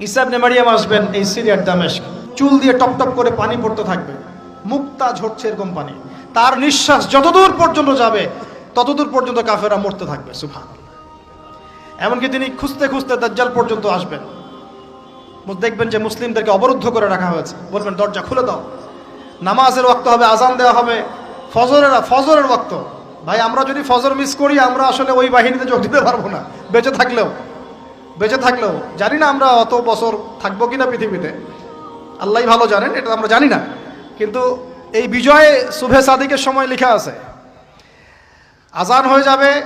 ইসাবনে মারিয়াম আসবেন এই সিরিয়ার দামেস্ক। চুল দিয়ে টপ টপ করে পানি পড়তে থাকবে। মুক্তা ঝরছে এরকম পানি। তার নিঃশ্বাস যতদূর পর্যন্ত যাবে, ততদূর পর্যন্ত কাফেরা মরতে থাকবে সুফান এমনকি তিনি খুঁজতে খুঁজতে দাজ্জাল পর্যন্ত আসবেন। দেখবেন যে মুসলিমদেরকে অবরুদ্ধ করে রাখা হয়েছে। বলবেন, দরজা খুলে দাও। নামাজের ওয়াক্ত হবে, আজান দেওয়া হবে। ফজরের ফজরের ওয়াক্ত। ভাই, আমরা যদি ফজর মিস করি, আমরা আসলে ওই বাহিনীতে যোগ দিতে পারব না। বেঁচে থাকলেও। বেঁচে থাকলেও, জানি না আমরা অত বছর থাকব কিনা পৃথিবীতে। আল্লাহ ভালো জানেন, এটা আমরা জানি না। কিন্তু এই বিজয়ে শুভে সাদিকের সময় লেখা আছে। আজান হয়ে যাবে,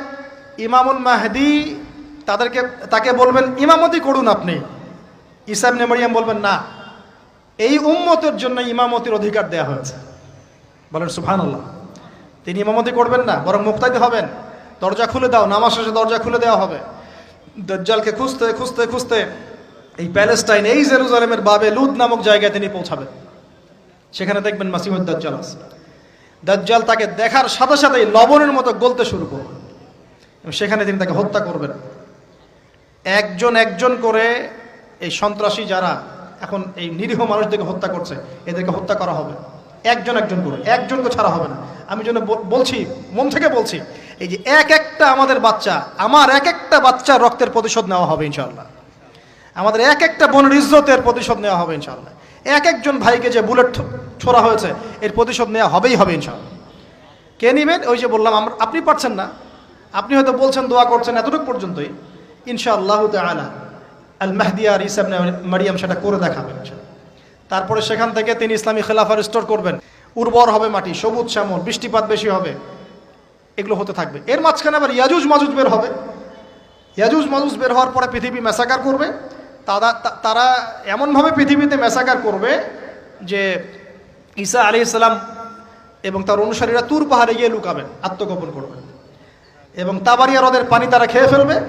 ইমামুল মাহদি তাদেরকে, তাকে বলবেন, ইমামতি করুন আপনি। ইসাব নেমারিয়াম বলবেন, না। এই উম্মতের জন্য ইমামতির অধিকার দেয়া হয়েছে। বলেন সুফান আল্লাহ তিনি ইমামতি করবেন না, বরং মুক্তাইতে হবেন। দরজা খুলে দাও, নামাজ শেষে দরজা খুলে দেওয়া হবে। দজ্জালকে খুঁজতে খুঁজতে খুঁজতে এই প্যালেস্টাইন, এই জেরুজালেমের বাবে লুদ নামক জায়গায় তিনি পৌঁছাবেন। সেখানে দেখবেন মাসিমুদ দাজ্জাল আছে। দাজ্জাল তাকে দেখার সাথে সাথেই লবণের মতো গলতে শুরু করবে সেখানে তিনি তাকে হত্যা করবেন। একজন একজন করে এই সন্ত্রাসী যারা এখন এই নিরীহ মানুষদেরকে হত্যা করছে, এদেরকে হত্যা করা হবে। একজন একজন করে, একজনকে ছাড়া হবে না। আমি জন্য বল- বলছি, মন থেকে বলছি এই যে এক একটা আমাদের বাচ্চা, আমার এক একটা বাচ্চার রক্তের প্রতিশোধ নেওয়া হবে ইনশাল্লাহ আমাদের এক একটা বোনের ইজ্জতের প্রতিশোধ নেওয়া হবে ইনশাল্লাহ এক একজন ভাইকে যে বুলেট ছোড়া হয়েছে, এর প্রতিশোধ নেওয়া হবেই হবে ইনশাল্লাহ কে নিবেন? ওই যে বললাম, আমরা, আপনি পারছেন না। আপনি হয়তো বলছেন দোয়া করছেন এতটুকু পর্যন্তই। ইনশাআল্লাহ তাআলা আল মাহদি আর ইসা ইবনে মারিয়াম সেটা করে দেখাবেন তারপরে সেখান থেকে তিনি ইসলামী খেলাফা রিস্টোর করবেন। উর্বর হবে মাটি, সবুজ শ্যামল, বৃষ্টিপাত বেশি হবে। এগুলো হতে থাকবে। এর মাঝখানে আবার ইয়াজুজ মাজুজ বের হবে। ইয়াজুজ মাজুজ বের হওয়ার পরে পৃথিবী মেসাকার করবে। তারা তারা এমনভাবে পৃথিবীতে মেসাকার করবে যে ঈসা আলী ইসলাম এবং তার অনুসারীরা তুর পাহাড়ে গিয়ে লুকাবেন, আত্মগোপন করবেন এবং তাবারিয়া হ্রদের পানি তারা খেয়ে ফেলবে।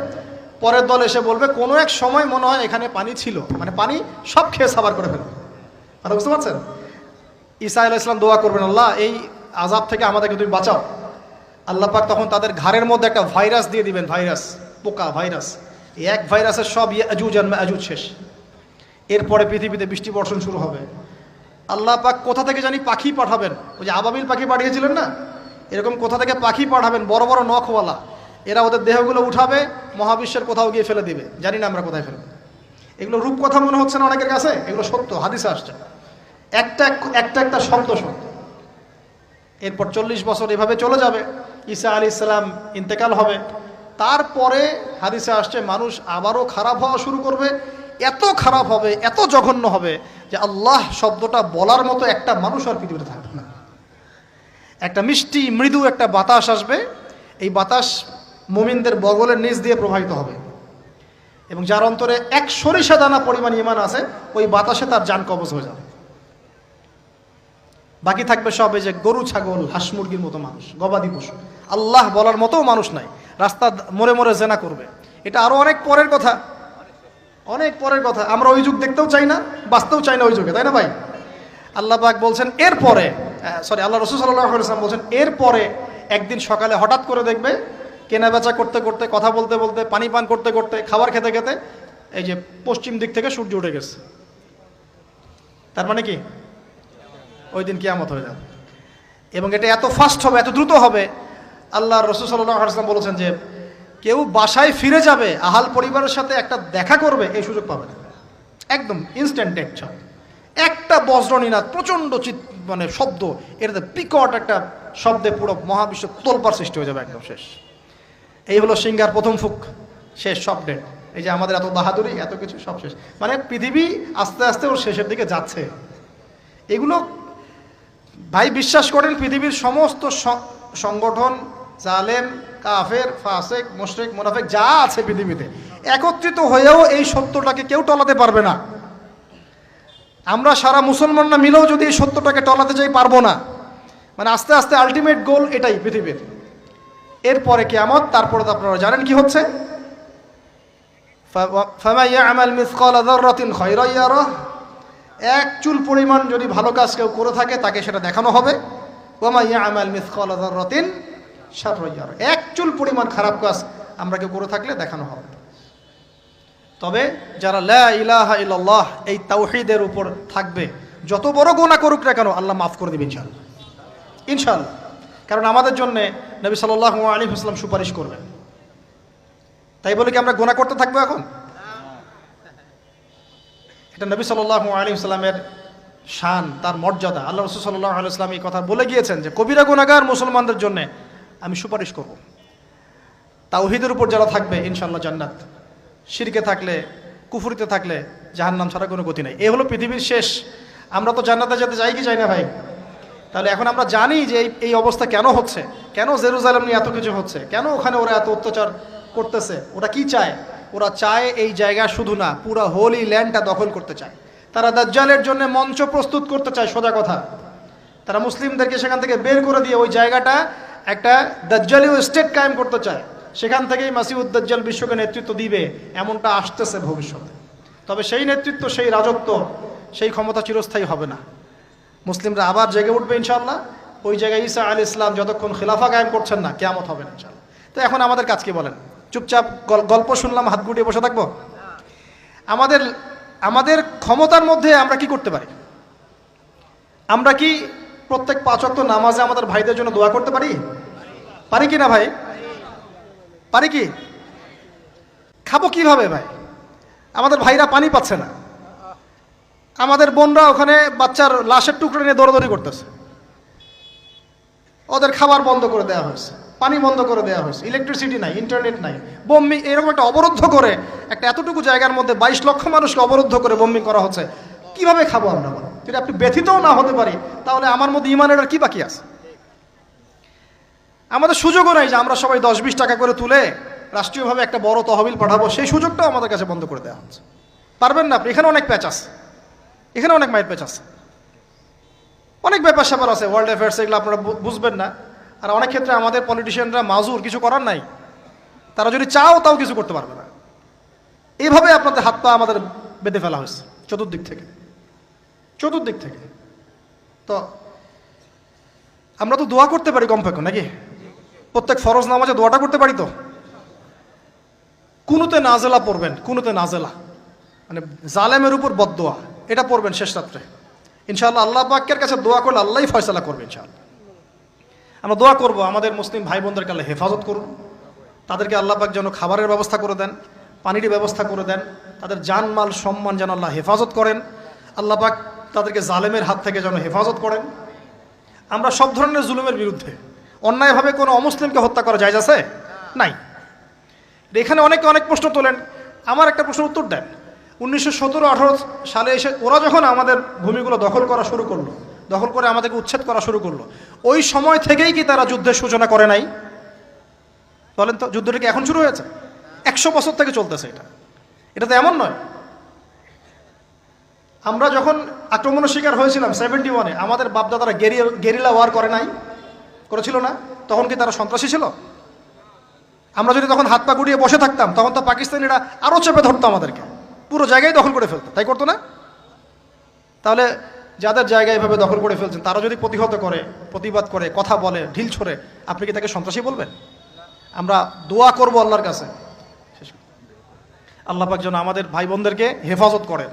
পরের দল এসে বলবে, কোনো এক সময় মনে হয় এখানে পানি ছিল। মানে পানি সব খেয়ে সাবার করে ফেলবে। মানে বুঝতে পারছেন? ঈসা আলাহ ইসলাম দোয়া করবেন, আল্লাহ, এই আজাব থেকে আমাদেরকে তুমি বাঁচাও। আল্লাহ পাক তখন তাদের ঘাড়ের মধ্যে একটা ভাইরাস দিয়ে দিবেন, ভাইরাস, পোকা ভাইরাস। এক ভাইরাসের সব আজুজ আর আজুজ শেষ। এরপরে পৃথিবীতে বৃষ্টি বর্ষণ শুরু হবে। আল্লাহ পাক কোথা থেকে জানি পাখি পাঠাবেন। ওই যে আবাবিল পাখি পাঠিয়েছিলেন না? এরকম কোথা থেকে পাখি পাঠাবেন? বড় বড় নখওয়ালা। এরা ওদের দেহগুলো উঠাবে, মহাবিশ্বের কোথাও গিয়ে ফেলে দিবে। জানি না আমরা কোথায় ফেলব। এগুলো রূপকথা মনে হচ্ছে না অনেকের কাছে? এগুলো সত্য, হাদিসে আসছে। একটা একটা একটা শব্দ সত্য। এরপর চল্লিশ বছর এভাবে চলে যাবে। ঈসা আলী ইসলাম ইন্তেকাল হবে। তারপরে হাদিসে আসছে, মানুষ আবারও খারাপ হওয়া শুরু করবে। এত খারাপ হবে, এত জঘন্য হবে যে আল্লাহ শব্দটা বলার মতো একটা মানুষ আর পৃথিবীতে থাকবে না। একটা মিষ্টি, মৃদু একটা বাতাস আসবে। এই বাতাস মোমিনদের বগলের নিচ দিয়ে প্রবাহিত হবে। এবং যার অন্তরে এক সরিষা দানা পরিমাণ ইমান আছে, ওই বাতাসে তার যান কবজ হয়ে যাবে। বাকি থাকবে সব এই যে গরু, ছাগল, হাঁস মুরগির মতো মানুষ, গবাদি পশু। আল্লাহ বলার মতো মানুষ নাই। রাস্তা মরে মোড়ে জেনা করবে। এটা আরও অনেক পরের কথা। অনেক পরের কথা। আমরা ওই যুগ দেখতেও চাই না, বাঁচতেও চাই না ওই যুগে, তাই না ভাই? আল্লাহ পাক বলছেন, এরপরে সরি আল্লাহ রসুল সাল্লাম বলছেন, এরপরে একদিন সকালে হঠাৎ করে দেখবে কেনা বেচা করতে করতে, কথা বলতে বলতে, পানি পান করতে করতে, খাবার খেতে খেতে, এই যে পশ্চিম দিক থেকে সূর্য উঠে গেছে। তার মানে কি? ওই দিন কিয়ামত হয়ে যাবে এবং এটা এত ফাস্ট হবে, এত দ্রুত হবে। আল্লাহ রসুল সাল্লাম বলেছেন যে, কেউ বাসায় ফিরে যাবে, আহাল পরিবারের সাথে একটা দেখা করবে, এই সুযোগ পাবে না। একদম ইনস্ট্যান্ট টেকচার একটা বজ্রনীনাথ প্রচণ্ড চিৎ মানে শব্দ, এটাতে পিকট একটা শব্দে পুরো মহাবিশ্ব তোলপার সৃষ্টি হয়ে যাবে একদম শেষ। এই হলো সিঙ্গার প্রথম ফুক, শেষ, সব ডেট এই যে আমাদের এত বাহাদুরি, এত কিছু, সব শেষ। মানে পৃথিবী আস্তে আস্তে ওর শেষের দিকে যাচ্ছে। এগুলো ভাই, বিশ্বাস করেন, পৃথিবীর সমস্ত সংগঠন, জালেম, কাফের, ফাসেক, মোশরেক, মোনাফেক, যা আছে পৃথিবীতে, একত্রিত হয়েও এই সত্যটাকে কেউ টলাতে পারবে না। আমরা সারা মুসলমানরা মিলেও যদি এই সত্যটাকে টলাতে চাই পারব না। মানে আস্তে আস্তে আলটিমেট গোল এটাই পৃথিবীর। এরপরে কেয়ামত, তারপরে তো আপনারা জানেন কি হচ্ছে। ফামা ইয়ামাল মিসকাল যাররাতিন খায়রা এক চুল পরিমাণ যদি ভালো কাজ কেউ করে থাকে, তাকে সেটা দেখানো হবে। ওমা ইয়ামাল মিসকাল যাররাতিন শাররা ইয়ারাহ এক চুল পরিমাণ খারাপ কাজ আমরা কেউ করে থাকলে দেখানো হবে। তবে যারা লা ইলাহা ইল্লাল্লাহ, এই তাওহিদের উপর থাকবে, যত বড় গোনা করুক না কেন, আল্লাহ মাফ করে দেবে ইনশাআল্লাহ। ইনশাআল্লাহ। কারণ আমাদের জন্য নবী সাল্লাল্লাহু আলাইহি ওয়াসাল্লাম সুপারিশ করবেন তাই বলে কি আমরা গোনা করতে থাকব এখন? এটা নবী সাল্লাল্লাহু আলাইহি ওয়াসাল্লামের শান, তার মর্যাদা। আল্লাহ রসুল সাল্লাহ আলাইসলাম এই কথা বলে গিয়েছেন যে, কবিরা গুণাগার মুসলমানদের জন্য আমি সুপারিশ করব। তাওহিদের উপর যারা থাকবে ইনশাল্লাহ জান্নাত। শিরকে থাকলে, কুফুরিতে থাকলে জাহান্নাম ছাড়া কোনো গতি নাই। এ হলো পৃথিবীর শেষ। আমরা তো জান্নাতে যেতে চাই কি চাই না ভাই? তাহলে এখন আমরা জানি যে এই এই অবস্থা কেন হচ্ছে? কেন জেরুজালেম নিয়ে এত কিছু হচ্ছে? কেন ওখানে ওরা এত অত্যাচার করতেছে? ওরা কি চায়? ওরা চায় এই জায়গা শুধু না, পুরো হোলি ল্যান্ডটা দখল করতে চায়। তারা দাজ্জালের জন্য মঞ্চ প্রস্তুত করতে চায়, সোজা কথা। তারা মুসলিমদেরকে সেখান থেকে বের করে দিয়ে ওই জায়গাটা একটা দাজ্জালীয় স্টেট কায়েম করতে চায়। সেখান থেকেই মাসিউদ দাজ্জাল বিশ্বকে নেতৃত্ব দিবে, এমনটা আসতেছে ভবিষ্যতে। তবে সেই নেতৃত্ব, সেই রাজত্ব, সেই ক্ষমতা চিরস্থায়ী হবে না। মুসলিমরা আবার জেগে উঠবে ইনশাল্লাহ ওই জায়গায় ঈসা আলী ইসলাম যতক্ষণ খিলাফা কায়েম করছেন না, কেয়ামত হবে না ইনশাল্লাহ তো এখন আমাদের কাজ কি বলেন? চুপচাপ গল- গল্প শুনলাম, হাত গুটিয়ে বসে থাকব? আমাদের আমাদের ক্ষমতার মধ্যে আমরা কি করতে পারি? আমরা কি প্রত্যেক পাঁচক্ত নামাজে আমাদের ভাইদের জন্য দোয়া করতে পারি? পারি কি না ভাই? পারি কি? খাব কীভাবে ভাই? আমাদের ভাইরা পানি পাচ্ছে না। আমাদের বোনরা ওখানে বাচ্চার লাশের টুকরো নিয়ে দৌড়াদৌড়ি করতেছে। ওদের খাবার বন্ধ করে দেওয়া হয়েছে। পানি বন্ধ করে দেওয়া হয়েছে ইলেকট্রিসিটি নাই ইন্টারনেট নাই। বোম্বিং এরকম একটা অবরুদ্ধ করে, একটা এতটুকু জায়গার মধ্যে বাইশ লক্ষ মানুষকে অবরুদ্ধ করে বোম্বিং করা হচ্ছে, কীভাবে খাব আমরা যদি আপনি ব্যথিতও না হতে পারি, তাহলে আমার মধ্যে ইমানের আর কি বাকি আছে? আমাদের সুযোগও নাই যে আমরা সবাই দশ বিশ টাকা করে তুলে রাষ্ট্রীয়ভাবে একটা বড় তহবিল পাঠাবো, সেই সুযোগটাও আমাদের কাছে বন্ধ করে দেওয়া হচ্ছে। পারবেন না আপনি? এখানে অনেক প্যাচ আছে। এখানে অনেক মাইট প্যাচ আছে। অনেক ব্যাপার স্যাপার আছে ওয়ার্ল্ড অ্যাফেয়ার্স এগুলো আপনারা বুঝবেন না। আর অনেক ক্ষেত্রে আমাদের পলিটিশিয়ানরা মাজুর কিছু করার নাই। তারা যদি চাও, তাও কিছু করতে পারবে না। এইভাবে আপনাদের হাত পা আমাদের বেঁধে ফেলা হয়েছে, চতুর্দিক থেকে। চতুর্দিক থেকে। তো আমরা তো দোয়া করতে পারি কমপক্ষে, নাকি? প্রত্যেক ফরজ নামাজে দোয়াটা করতে পারি তো? কুনুতে নাজেলা পড়বেন, কুনুতে নাজেলা। মানে জালেমের উপর বদদোয়া, এটা পড়বেন শেষ রাত্রে। ইনশাআল্লাহ আল্লাহ পাকের কাছে দোয়া করলে আল্লাহই ফয়সালা করবে ইনশাআল্লাহ। আমরা দোয়া করব আমাদের মুসলিম ভাই বোনদেরকে আল্লাহ হেফাজত করুন। তাদেরকে আল্লাহ পাক যেন খাবারের ব্যবস্থা করে দেন, পানির ব্যবস্থা করে দেন, তাদের জানমাল সম্মান যেন আল্লাহ হেফাজত করেন, আল্লাহ পাক তাদেরকে জালেমের হাত থেকে যেন হেফাজত করেন। আমরা সব ধরনের জুলুমের বিরুদ্ধে অন্যায়ভাবে কোনো অমুসলিমকে হত্যা করা যায় আছে? নাই। এখানে অনেকে অনেক প্রশ্ন তোলেন, আমার একটা প্রশ্ন উত্তর দেন। উনিশশো সতেরো সালে এসে ওরা যখন আমাদের ভূমিগুলো দখল করা শুরু করল দখল করে আমাদেরকে উচ্ছেদ করা শুরু করল। ওই সময় থেকেই কি তারা যুদ্ধের সূচনা করে নাই? বলেন তো, যুদ্ধটা কি এখন শুরু হয়েছে? একশো বছর থেকে চলতেছে এটা। এটা তো এমন নয়। আমরা যখন আক্রমণের শিকার হয়েছিলাম সেভেন্টি ওয়ানে আমাদের বাপদাদারা গেরি গেরিলা ওয়ার করে নাই, করেছিল না? তখন কি তারা সন্ত্রাসী ছিল? আমরা যদি তখন হাত পা গুড়িয়ে বসে থাকতাম, তখন তো পাকিস্তানিরা আরও চেপে ধরতো আমাদেরকে। পুরো জায়গায় দখল করে ফেলতো, তাই করতো না? তাহলে যাদের জায়গা এভাবে দখল করে ফেলছেন, তারা যদি প্রতিহত করে, প্রতিবাদ করে, কথা বলে, ঢিল ছড়ে, আপনি কি তাকে সন্ত্রাসী বলবেন? আমরা দোয়া করব আল্লাহর কাছে। আল্লাহ পাক যেন আমাদের ভাই বোনদেরকে হেফাজত করেন।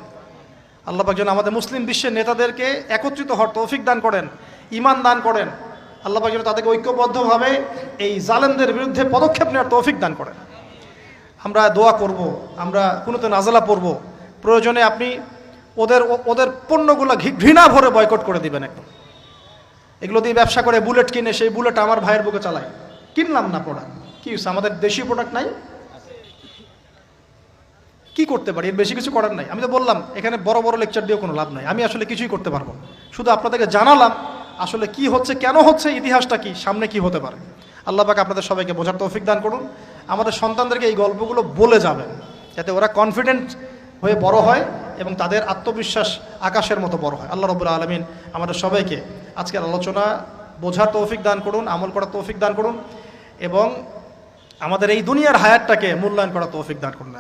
আল্লাহ পাক যেন আমাদের মুসলিম বিশ্বের নেতাদেরকে একত্রিত হওয়ার তৌফিক দান করেন ইমান দান করেন। আল্লাহ পাক যেন তাদেরকে ঐক্যবদ্ধভাবে এই জালেমদের বিরুদ্ধে পদক্ষেপ নেওয়ার তৌফিক দান করেন। আমরা দোয়া করব, আমরা কোনোতে নাজালা পড়ব। প্রয়োজনে আপনি ওদের ওদের পণ্যগুলো ঘৃণা ভরে বয়কট করে দিবেন একদম। এগুলো দিয়ে ব্যবসা করে বুলেট কিনে সেই বুলেট আমার ভাইয়ের বুকে চালায়। কিনলাম না প্রোডাক্ট কি আমাদের দেশীয় প্রোডাক্ট নাই? কি করতে পারি? এর বেশি কিছু করার নাই। আমি তো বললাম, এখানে বড় বড় লেকচার দিয়েও কোনো লাভ নাই। আমি আসলে কিছুই করতে পারব। শুধু আপনাদেরকে জানালাম, আসলে কি হচ্ছে, কেন হচ্ছে, ইতিহাসটা কি, সামনে কি হতে পারে। আল্লাহ আপনাদের সবাইকে বোঝার তৌফিক দান করুন। আমাদের সন্তানদেরকে এই গল্পগুলো বলে যাবেন, যাতে ওরা কনফিডেন্ট হয়ে বড় হয় এবং তাদের আত্মবিশ্বাস আকাশের মতো বড় হয়। আল্লাহ রবুল্লা আলমিন আমাদের সবাইকে আজকের আলোচনা বোঝার তৌফিক দান করুন, আমল করার তৌফিক দান করুন এবং আমাদের এই দুনিয়ার হায়ারটাকে মূল্যায়ন করার তৌফিক দান করুন।